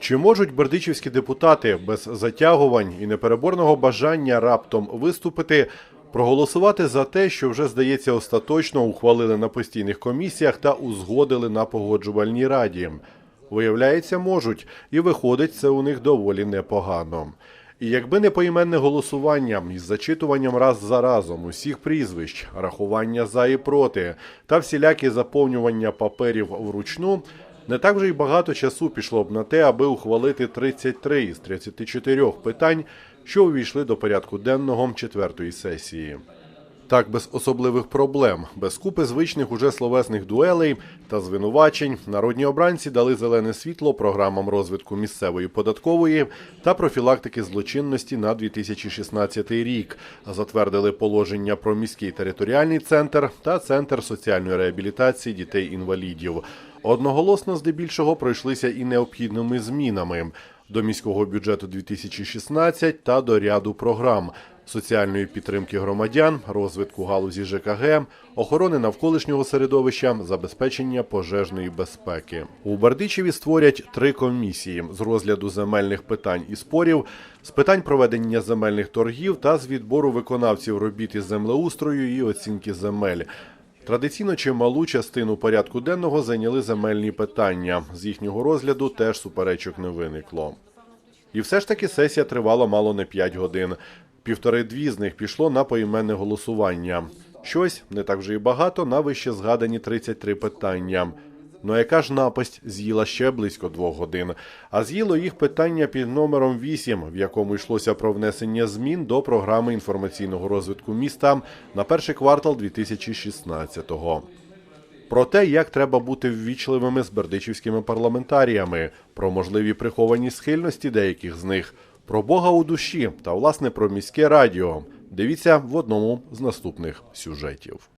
Чи можуть бердичівські депутати без затягувань і непереборного бажання раптом виступити, проголосувати за те, що вже здається остаточно ухвалили на постійних комісіях та узгодили на погоджувальній раді? Виявляється, можуть, і виходить це у них доволі непогано. І якби не поіменне голосування із зачитуванням раз за разом усіх прізвищ, рахування за і проти та всілякі заповнювання паперів вручну, не так вже й багато часу пішло б на те, аби ухвалити 33 із 34 питань, що увійшли до порядку денного четвертої сесії. Так, без особливих проблем, без купи звичних уже словесних дуелей та звинувачень, народні обранці дали зелене світло програмам розвитку місцевої податкової та профілактики злочинності на 2016 рік, затвердили положення про міський територіальний центр та центр соціальної реабілітації дітей-інвалідів. Одноголосно здебільшого пройшлися і необхідними змінами до міського бюджету 2016 та до ряду програм соціальної підтримки громадян, розвитку галузі ЖКГ, охорони навколишнього середовища, забезпечення пожежної безпеки. У Бердичеві створять три комісії з розгляду земельних питань і спорів, з питань проведення земельних торгів та з відбору виконавців робіт із землеустрою і оцінки земель. Традиційно чималу частину порядку денного зайняли земельні питання. З їхнього розгляду теж суперечок не виникло. І все ж таки сесія тривала мало не 5 годин. Півтори-дві з них пішло на поіменне голосування. Щось не так вже і багато на вище згадані 33 питання. Ну яка ж напасть з'їла ще близько двох годин. А з'їло їх питання під номером 8, в якому йшлося про внесення змін до програми інформаційного розвитку міста на перший квартал 2016-го. Про те, як треба бути ввічливими з бердичівськими парламентаріями, про можливі приховані схильності деяких з них, про Бога у душі та, власне, про міське радіо. Дивіться в одному з наступних сюжетів.